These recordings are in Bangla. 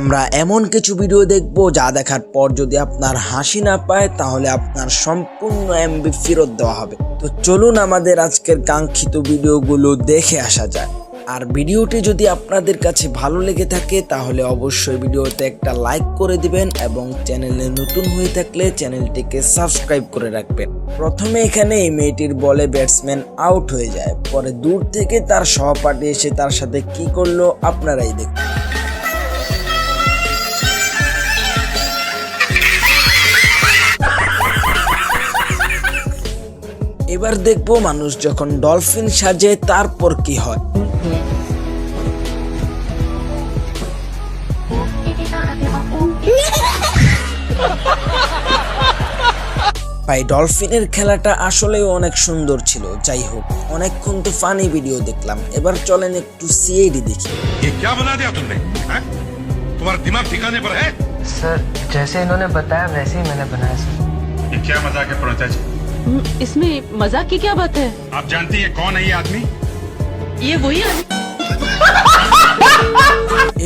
আমরা এমন কিছু ভিডিও দেখব যা দেখার পর যদি আপনার হাসি না পায়, তাহলে আপনার সম্পূর্ণ এমবি ফেরত দেওয়া হবে। তো চলুন আমাদের আজকের কাঙ্ক্ষিত ভিডিওগুলো দেখে আসা যায় আর ভিডিওটি যদি আপনাদের কাছে ভালো লেগে থাকে, তাহলে অবশ্যই ভিডিওতে একটা লাইক করে দিবেন এবং চ্যানেলে নতুন হয়ে থাকলে চ্যানেলটিকে সাবস্ক্রাইব করে রাখবেন। প্রথমে এখানে এই মেয়েটির বলে ব্যাটসম্যান আউট হয়ে যায়। পরে দূর থেকে তার সহপাঠী এসে তার সাথে কি করল, আপনারাই দেখুন। এবার দেখবো মানুষ যখন ডলফিন সাজে তারপর কি হয় ভাই ডলফিনের খেলাটা আসলেও অনেক সুন্দর ছিল যাই হোক অনেকক্ষণ তো ফানি ভিডিও দেখলাম এবার চলেন একটু সিআইডি দেখি ये क्या बना दिया तुमने हैं? तुम्हारा दिमाग ठिकाने पर है सर जैसे इन्होंने बताया वैसे ही मैंने बनाया सर ये क्या मजाक है प्रणता जी हम्म, इसमें मजाक की क्या बात है आप जानती है कौन है ये आदमी ये वही आदमी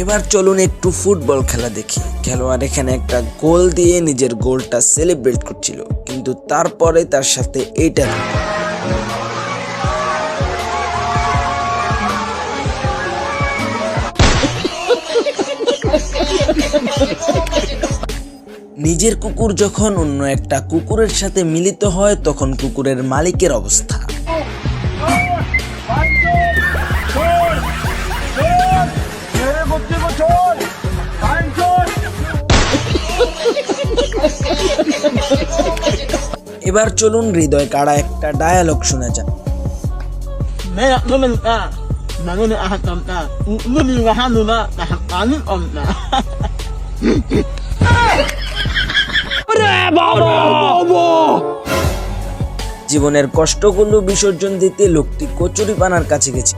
এবার চলুন একটু ফুটবল খেলা দেখি খেলোয়াড় এখানে একটা গোল দিয়ে নিজের গোলটা সেলিব্রেট করছিল কিন্তু তারপরে তার সাথে এইটা নিজের কুকুর যখন অন্য একটা কুকুরের সাথে মিলিত হয়, তখন কুকুরের মালিকের অবস্থা। এবার চলুন হৃদয় কাড়া একটা ডায়ালগ শোনা যাক। জীবনের কষ্টগুলো বিসর্জন দিতে লোকটি কচুরি পানার কাছে গেছে।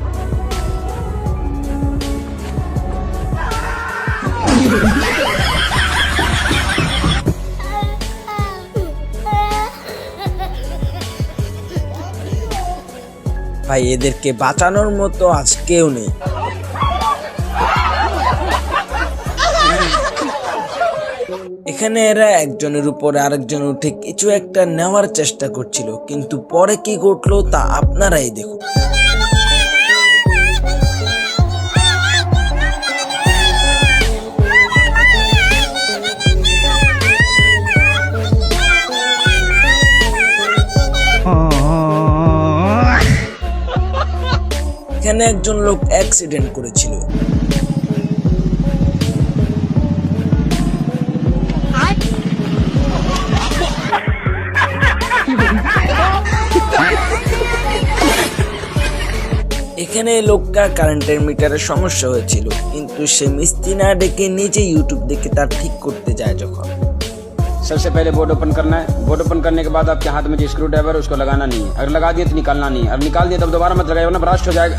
ভাই এদেরকে বাঁচানোর মতো আজ কেউ নেই। এখানে এরা একজনের উপরে আরেকজন উঠে কিছু একটা নেওয়ার চেষ্টা করছিল, কিন্তু পরে কি ঘটলো তা আপনারাই দেখুন। এখানে একজন লোক অ্যাক্সিডেন্ট করেছিল। এখানে এই লোকটা কারেন্টের মিটারের সমস্যা হয়েছিল কিন্তু সে মিস্ত্রি না ডেকে নিজে ইউটিউব দেখে তার ঠিক করতে যায় যখন सबसे पहले बोर्ड ओपन करना है बोर्ड ओपन करने के बाद आपके हाथ में जो स्क्रू ड्राइवर है उसको लगाना नहीं है अगर लगा दिए तो निकालना नहीं है अगर निकाल दिए तब दोबारा मत लगाए वरना ब्रास्ट हो जाएगा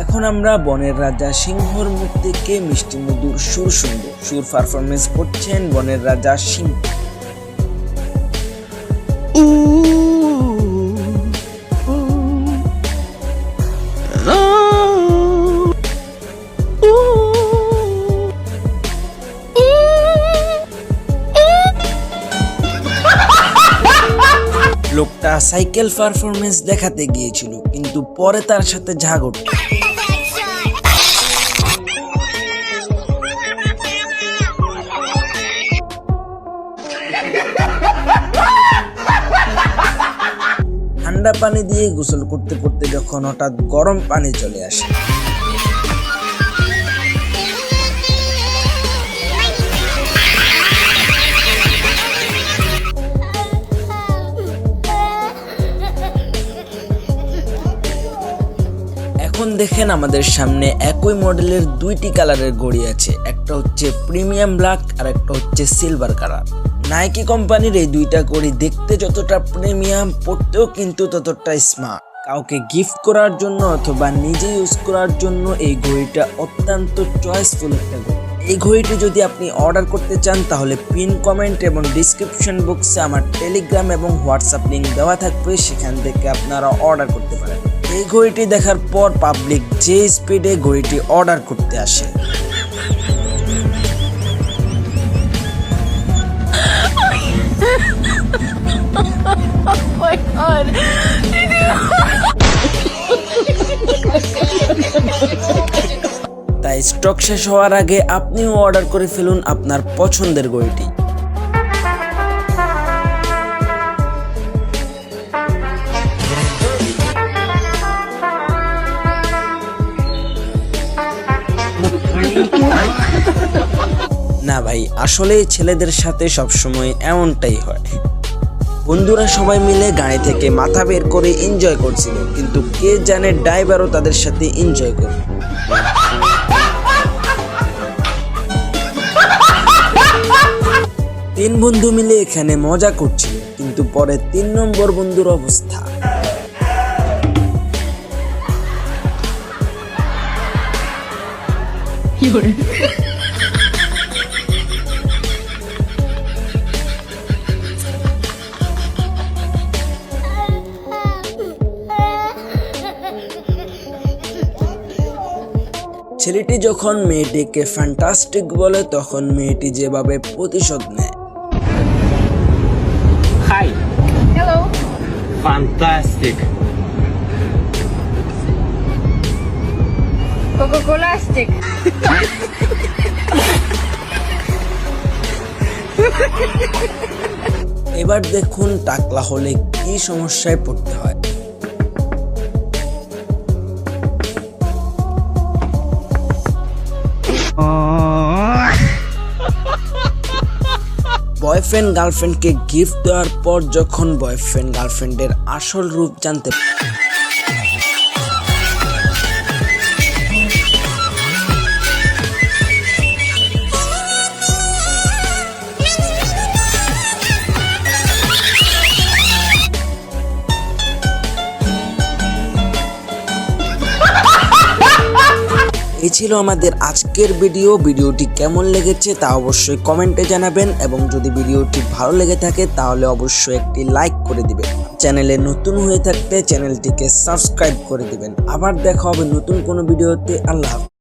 এখন আমরা বনের রাজা সিংহর মুখ থেকে মিষ্টি মধুর সুর শুনবো সুর পারফরমেন্স করছেন বনের রাজা সিংহ সাইকেল পারফরমেন্স দেখাতে গিয়েছিল, কিন্তু পরে তার সাথে ঝাগড় ঠান্ডা পানি দিয়ে গোসল করতে করতে যখন হঠাৎ গরম পানি চলে আসে দেখেন আমাদের সামনে একই মডেলের দুইটি কালারের ঘড়ি আছে। একটা হচ্ছে প্রিমিয়াম ব্ল্যাক আর একটা হচ্ছে সিলভার কালার। নাইকি কোম্পানির এই দুইটা ঘড়ি দেখতে যতটা প্রিমিয়াম পড়তেও কিন্তু ততটা স্মার্ট কাউকে গিফট করার জন্য অথবা নিজে ইউজ করার জন্য এই ঘড়িটা অত্যন্ত চয়েসফুল একটা ঘড়ি। এই ঘড়িটি যদি আপনি অর্ডার করতে চান, তাহলে পিন কমেন্ট এবং ডিসক্রিপশন বক্সে আমার টেলিগ্রাম এবং হোয়াটসঅ্যাপ লিঙ্ক দেওয়া থাকবে। সেখান থেকে আপনারা অর্ডার করতে পারেন। এই ঘড়িটি দেখার পর পাবলিক যে স্পিডে ঘড়িটি অর্ডার করতে আসে। তাই স্টক শেষ হওয়ার আগে আপনিও অর্ডার করে ফেলুন আপনার পছন্দের ঘড়িটি। না ভাই, আসলে ছেলেদের সাথে সবসময় এমনটাই হয়। বন্ধুরা সবাই মিলে গাড়ি থেকে মাথা বের করে এনজয় করছিল কিন্তু কে জানে ড্রাইভারও তাদের সাথে এনজয় করে তিন বন্ধু মিলে এখানে মজা করছিল কিন্তু পরে তিন নম্বর বন্ধুর অবস্থা। ছেলেটি যখন মেয়েটিকে ফ্যান্টাস্টিক বলে তখন মেয়েটি যেভাবে প্রতিশোধ নেয় Hi. Hello. Fantastic. Coca-Cola এবার দেখুন টাকলা হলে কি সমস্যায় পড়তে হয় বয়ফ্রেন্ড গার্লফ্রেন্ডকে গিফট দেওয়ার পর যখন বয়ফ্রেন্ড গার্লফ্রেন্ডের আসল রূপ জানতে ছিল আমাদের আজকের ভিডিও ভিডিওটি কেমন লেগেছে তা অবশ্যই কমেন্টে জানাবেন এবং যদি ভিডিওটি ভালো লেগে থাকে তাহলে অবশ্যই একটি লাইক করে দিবেন। চ্যানেলে নতুন হয়ে থাকলে চ্যানেলটিকে সাবস্ক্রাইব করে দিবেন। আবার দেখা হবে নতুন কোনো ভিডিওতে আল্লাহ।